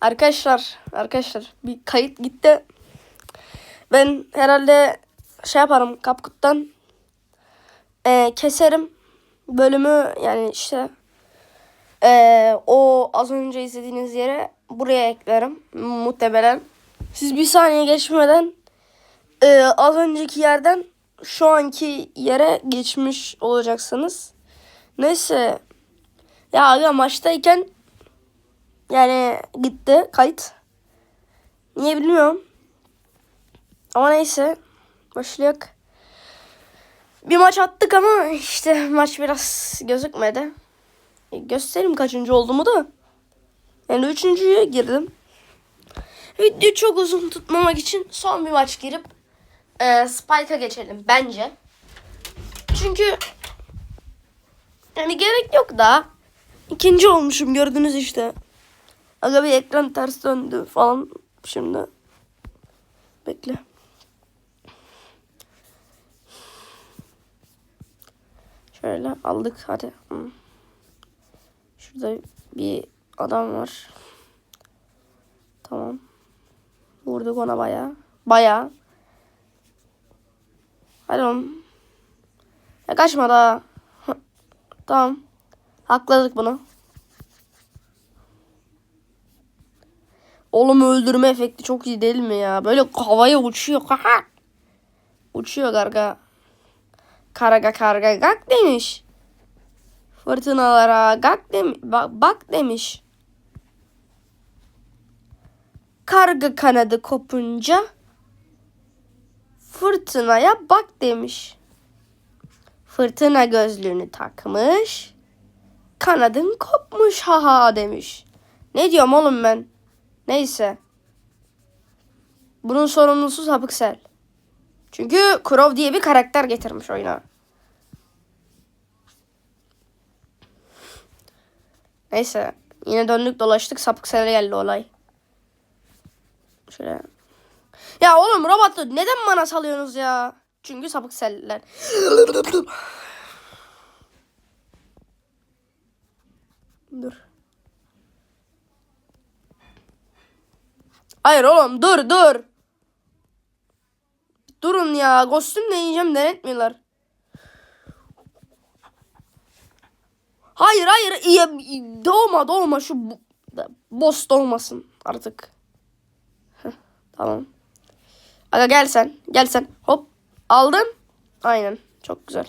Arkadaşlar, arkadaşlar bir kayıt gitti. Ben herhalde şey yaparım kapkuttan eee, keserim bölümü yani işte eee, o az önce izlediğiniz yere buraya eklerim muhtemelen. Siz bir saniye geçmeden eee, az önceki yerden şu anki yere geçmiş olacaksınız. Neyse ya aga maçtayken yani gitti kayıt. Niye bilmiyorum. Ama neyse. Başlayak. Bir maç attık ama işte maç biraz gözükmedi. E, göstereyim kaçıncı olduğumu da. Yani üçüncüye girdim. Video çok uzun tutmamak için son bir maç girip e, Spike'a geçelim bence. Çünkü yani gerek yok da. İkinci olmuşum gördünüz işte. Aga bir ekran ters döndü falan şimdi. Bekle. Şöyle aldık hadi. Şurada bir adam var. Tamam. Vurduk ona baya. Baya. Hadi oğlum. Ya kaçma daha. tamam. Hakladık bunu. Oğlum öldürme efekti çok iyi değil mi ya? Böyle havaya uçuyor. Haha. Uçuyor karga. Karga karga gak demiş. Fırtınalara gak demiş. Bak, bak demiş. Karga kanadı kopunca fırtınaya bak demiş. Fırtına gözlüğünü takmış. Kanadın kopmuş haha demiş. Ne diyorum oğlum ben? Neyse. Bunun sorumlusu Sapıksel. Çünkü Kurov diye bir karakter getirmiş oyuna. Neyse. Yine döndük dolaştık Sapıksel'e geldi olay. Şöyle. Ya oğlum robotu neden bana salıyorsunuz ya? Çünkü Sapıkseller. Dur. Hayır oğlum dur dur. Durun ya. Kostüm deneyeceğim denetmiyorlar. Hayır hayır. Ya, doğma doğma şu boss doğmasın artık. Heh, tamam. Aga gel sen. Gel sen. Hop. Aldın. Aynen. Çok güzel.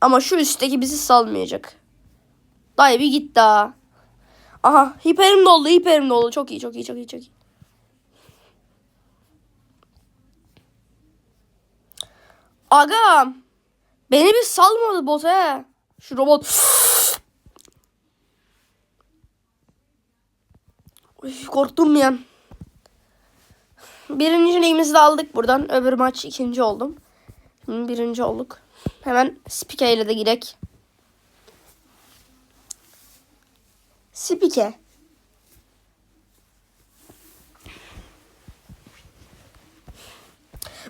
Ama şu üstteki bizi salmayacak. Dayı bir git daha. Aha hiperim doldu hiperim doldu. Çok iyi çok iyi çok iyi çok iyi. Aga beni bir salmadı bot he. Şu robot. Uy, korktum ya. Birinci ligimizi de aldık buradan. Öbür maç ikinci oldum. Şimdi birinci olduk. Hemen Spike ile de girek. Spike.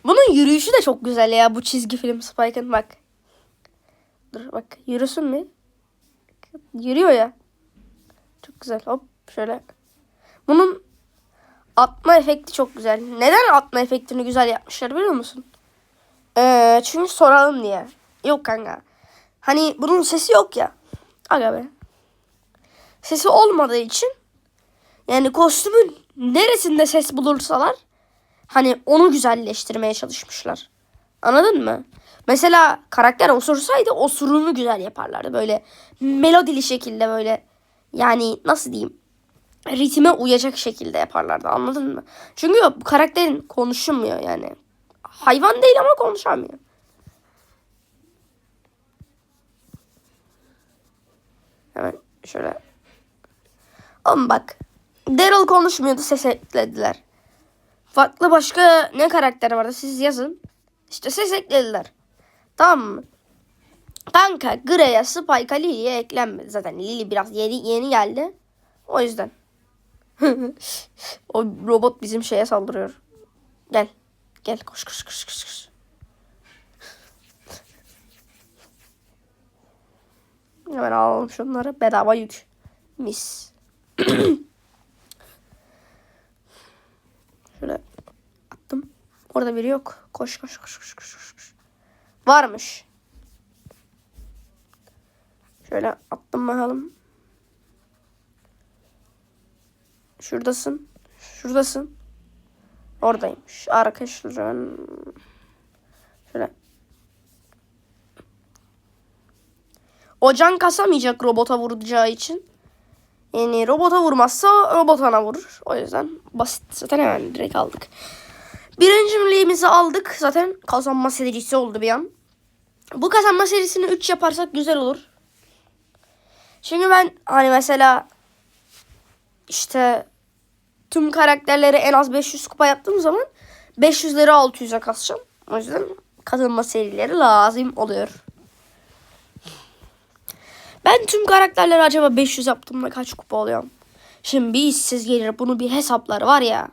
Bunun yürüyüşü de çok güzel ya bu çizgi film Spike'ın bak. Dur bak yürüsün mü? Yürüyor ya. Çok güzel hop şöyle. Bunun atma efekti çok güzel. Neden atma efektini güzel yapmışlar biliyor musun? Ee, çünkü soralım diye. Yok kanka. Hani bunun sesi yok ya. Aga be. Sesi olmadığı için yani kostümün neresinde ses bulursalar hani onu güzelleştirmeye çalışmışlar. Anladın mı? Mesela karakter osursaydı osurunu güzel yaparlardı. Böyle melodili şekilde böyle yani nasıl diyeyim ritme uyacak şekilde yaparlardı anladın mı? Çünkü bu karakterin konuşmuyor yani. Hayvan değil ama konuşamıyor. Hemen şöyle. Oğlum bak. Daryl konuşmuyordu ses eklediler. Farklı başka ne karakter vardı siz yazın. İşte ses eklediler. Tamam mı? Kanka Grey'e Spike'a Lily'ye eklenmedi. Zaten Lily biraz yeni, yeni geldi. O yüzden. o robot bizim şeye saldırıyor. Gel. Gel koş koş koş koş koş. Hemen alalım şunları. Bedava yük. Mis. Şöyle attım. Orada biri yok. Koş koş koş koş koş koş. Varmış. Şöyle attım bakalım. Şuradasın. Şuradasın. Oradaymış. Arkadaşlar. Şöyle. O can kasamayacak robota vuracağı için. Yani robota vurmazsa robotana vurur. O yüzden basit. Zaten hemen direkt aldık. Birinciliğimizi aldık. Zaten kazanma serisi oldu bir an. Bu kazanma serisini 3 yaparsak güzel olur. Çünkü ben hani mesela işte tüm karakterleri en az 500 kupa yaptığım zaman 500'leri 600'e kasacağım. O yüzden kazanma serileri lazım oluyor. Tüm karakterleri acaba 500 yaptığımda kaç kupa oluyorum? Şimdi bir işsiz gelir bunu bir hesaplar var ya.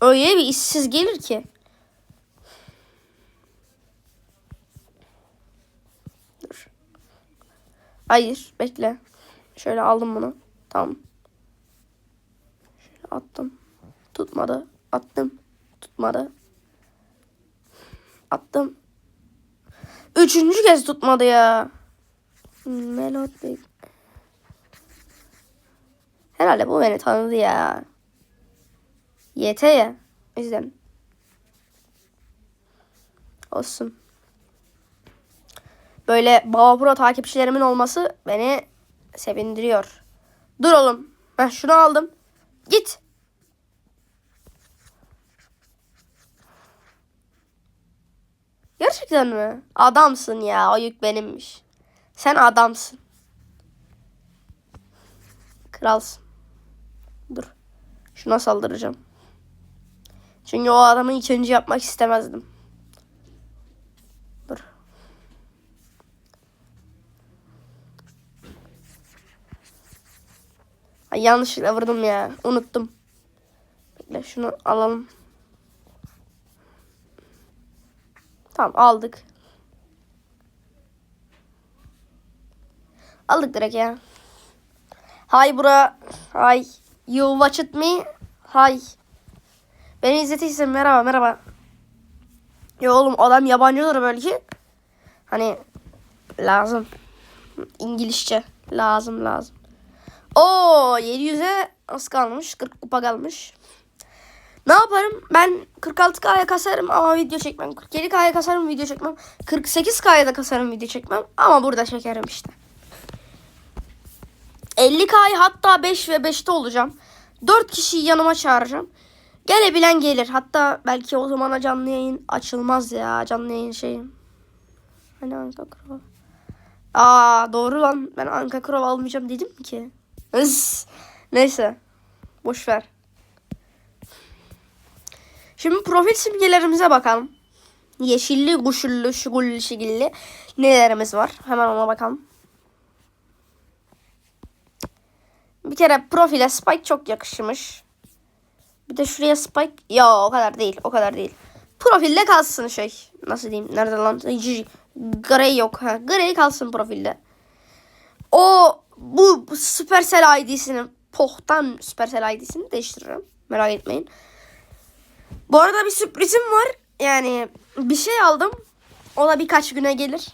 Öyle bir işsiz gelir ki. Dur. Hayır bekle. Şöyle aldım bunu. Tamam. Şöyle attım. Tutmadı. Attım. Tutmadı. Attım. Üçüncü kez tutmadı ya. Melody. Herhalde bu beni tanıdı ya. YT ya. O yüzden. Olsun. Böyle Baba Pro takipçilerimin olması beni sevindiriyor. Dur oğlum. Heh, şunu aldım. Git. Gerçekten mi? Adamsın ya. O yük benimmiş. Sen adamsın. Kralsın. Dur. Şuna saldıracağım. Çünkü o adamı ikinci yapmak istemezdim. Dur. Ay yanlışlıkla vurdum ya. Unuttum. Bekle şunu alalım. Tamam aldık. Aldık direkt ya. Hi bro. Hi. You watch it me? Hi. Beni izletiysen merhaba merhaba. Ya oğlum adam yabancıdır belki. Hani lazım. İngilizce lazım lazım. O 700'e az kalmış. 40 kupa kalmış. Ne yaparım? Ben 46K'ya kasarım ama video çekmem. 47K'ya kasarım video çekmem. 48K'ya da kasarım video çekmem. Ama burada çekerim işte. 50K'yı hatta 5 ve 5'te olacağım. 4 kişiyi yanıma çağıracağım. Gelebilen gelir. Hatta belki o zamana canlı yayın açılmaz ya. Canlı yayın şeyim. Hani Anka Kurov. Aa doğru lan. Ben Anka Kurov almayacağım dedim ki. Is. Neyse. Boş ver. Şimdi profil simgelerimize bakalım. Yeşilli, kuşullu, şugullu, şigilli nelerimiz var. Hemen ona bakalım. Bir kere profile Spike çok yakışmış. Bir de şuraya Spike. Ya o kadar değil. O kadar değil. Profilde kalsın şey. Nasıl diyeyim? Nerede lan? Grey yok. Ha. Grey kalsın profilde. O bu Supercell ID'sini Poh'tan Supercell ID'sini değiştiririm. Merak etmeyin. Bu arada bir sürprizim var. Yani bir şey aldım. O da birkaç güne gelir.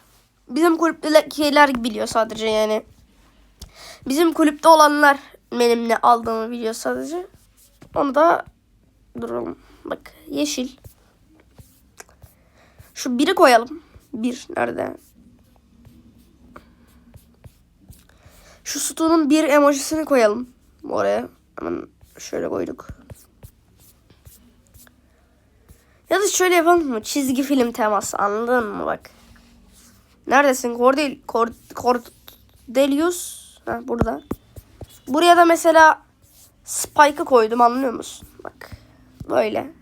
Bizim kulüptekiler biliyor sadece yani. Bizim kulüpte olanlar benim ne aldığımı biliyor sadece. Onu da duralım. Bak yeşil. Şu biri koyalım. Bir nerede? Şu sütunun bir emojisini koyalım oraya. Hemen şöyle koyduk. Ya da şöyle yapalım mı? Çizgi film teması anladın mı bak. Neredesin? Cordel Cord Cordelius. Ha burada. Buraya da mesela Spike'ı koydum anlıyor musun? Bak. Böyle.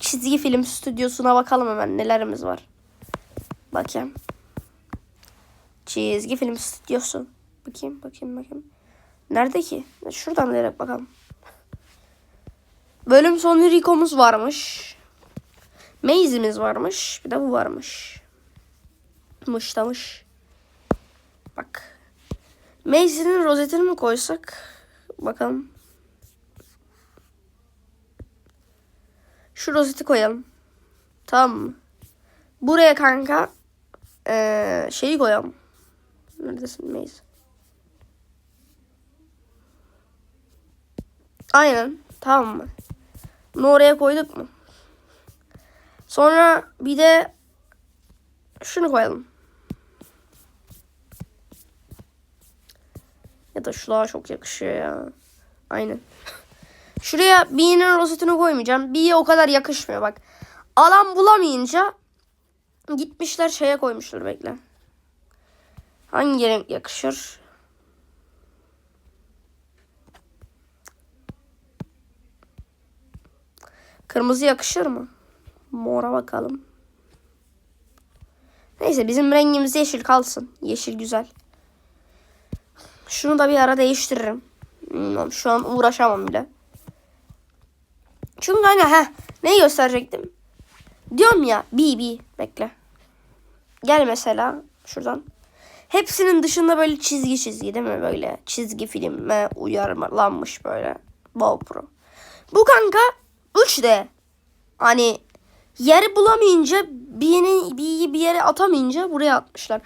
Çizgi film stüdyosuna bakalım hemen nelerimiz var. Bakayım. Çizgi film stüdyosu. Bakayım bakayım bakayım. Nerede ki? Şuradan direkt bakalım. Bölüm sonu Rico'muz varmış. Maze'imiz varmış. Bir de bu varmış. Mışlamış. Bak. Maze'nin rozetini mi koysak? Bakalım. Şu rozeti koyalım. Tamam mı? Buraya kanka ee, şeyi koyalım. Neredesin Maze? Aynen. Tamam mı? Bunu oraya koyduk mu? Sonra bir de şunu koyalım. Ya da şu daha çok yakışıyor ya. Aynen. Şuraya B'nin rozetini koymayacağım. B'ye o kadar yakışmıyor bak. Alan bulamayınca gitmişler şeye koymuşlar bekle. Hangi renk yakışır? Kırmızı yakışır mı? Mora bakalım. Neyse bizim rengimiz yeşil kalsın. Yeşil güzel. Şunu da bir ara değiştiririm. Bilmiyorum, şu an uğraşamam bile. Çünkü kanka heh, neyi gösterecektim? Diyorum ya B B bekle. Gel mesela şuradan. Hepsinin dışında böyle çizgi çizgi değil mi böyle çizgi filme uyarlanmış böyle. Wow Pro. Bu kanka 3D. Hani yeri bulamayınca B'yi bir yere atamayınca buraya atmışlar.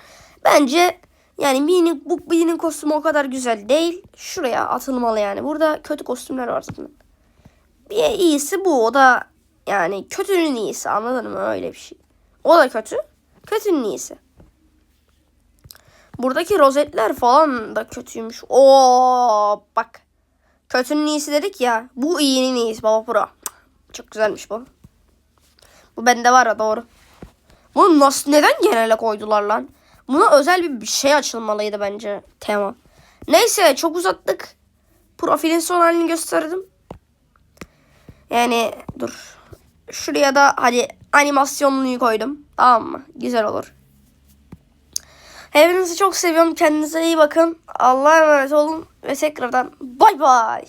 Bence yani B'nin bu B'nin kostümü o kadar güzel değil. Şuraya atılmalı yani. Burada kötü kostümler var zaten. Bir iyisi bu. O da yani kötünün iyisi. Anladın mı? Öyle bir şey. O da kötü. Kötünün iyisi. Buradaki rozetler falan da kötüymüş. Oo bak. Kötünün iyisi dedik ya. Bu iyinin iyisi baba pro. Çok güzelmiş bu. Bu bende var ya doğru. Bunu nasıl neden genele koydular lan? Buna özel bir şey açılmalıydı bence tema. Neyse çok uzattık. Profilin son halini gösterdim. Yani dur. Şuraya da hadi animasyonluyu koydum. Tamam mı? Güzel olur. Hepinizi çok seviyorum. Kendinize iyi bakın. Allah'a emanet olun. Ve tekrardan bay bay.